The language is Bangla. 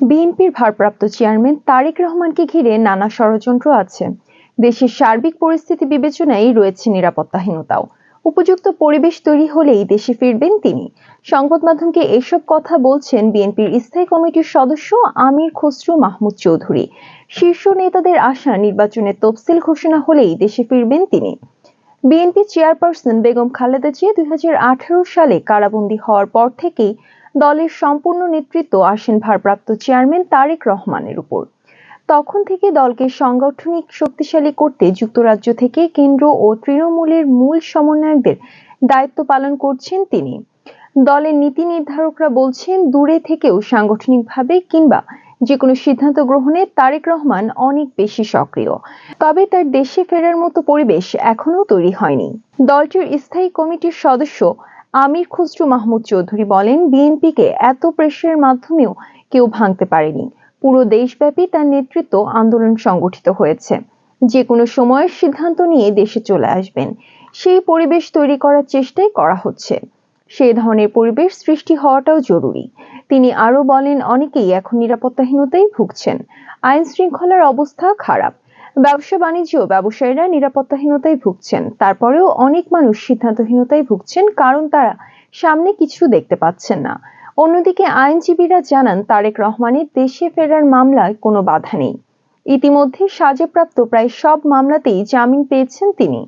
বিএনপির ভারপ্রাপ্ত চেয়ারম্যান তারেক রহমানকে ঘিরে নানা ষড়যন্ত্র আছে। দেশের সার্বিক পরিস্থিতি বিবেচনায় রয়েছে নিরাপত্তাহীনতাও। উপযুক্ত পরিবেশ তৈরি হলেই দেশে ফিরবেন তিনি। সংবাদ মাধ্যমকে এসব কথা বলছেন বিএনপির স্থায়ী কমিটির সদস্য আমির খসরু মাহমুদ চৌধুরী। শীর্ষ নেতাদের আশা নির্বাচনের তফসিল ঘোষণা হলেই দেশে ফিরবেন তিনি। বিএনপি চেয়ারপারসন বেগম খালেদা জিয়া দুই হাজার আঠারো সালে কারাবন্দী হওয়ার পর থেকেই দলের সম্পূর্ণ নেতৃত্ব আসেন ভারপ্রাপ্ত চেয়ারম্যান তারেক রহমানের উপর। তখন থেকে দলকে সাংগঠনিক শক্তিশালী করতে যুক্তরাজ্য থেকে কেন্দ্র ও তৃণমূলের মূল সমন্বয়কদের দায়িত্ব পালন করছেন তিনি। দলের নীতি নির্ধারকরা বলছেন, দূরে থেকেও সাংগঠনিকভাবে কিংবা যে কোনো সিদ্ধান্ত গ্রহণে তারেক রহমান অনেক বেশি সক্রিয়। তবে তার দেশে ফেরার মতো পরিবেশ এখনও তৈরি হয়নি। দলটির স্থায়ী কমিটির সদস্য আমির খসরু মাহমুদ চৌধুরী বলেন, বিএনপিকে এত প্রেশারের মাধ্যমেও কেউ ভাঙতে পারেনি। পুরো দেশব্যাপী তার নেতৃত্ব আন্দোলন সংগঠিত হয়েছে। যে কোনো সময়ের সিদ্ধান্ত নিয়ে দেশে চলে আসবেন। সেই পরিবেশ তৈরি করার চেষ্টাই করা হচ্ছে। সেই ধরনের পরিবেশ সৃষ্টি হওয়াটাও জরুরি। তিনি আরও বলেন, অনেকেই এখন নিরাপত্তাহীনতায় ভুগছেন। আইন শৃঙ্খলার অবস্থা খারাপ। ব্যবসা বাণিজ্য ব্যবসায়ীরা নিরাপত্তাহীনতায় ভুগছেন। তারপরেও অনেক মানুষ সিদ্ধান্তহীনতায় ভুগছেন কারণ তারা সামনে কিছু দেখতে পাচ্ছেন না। অন্যদিকে আইনজীবীরা জানান, তারেক রহমানের দেশে ফেরার মামলায় কোনো বাধা নেই। ইতিমধ্যে সাজেপ্রাপ্ত প্রায় সব মামলাতেই জামিন পেয়েছেন তিনি।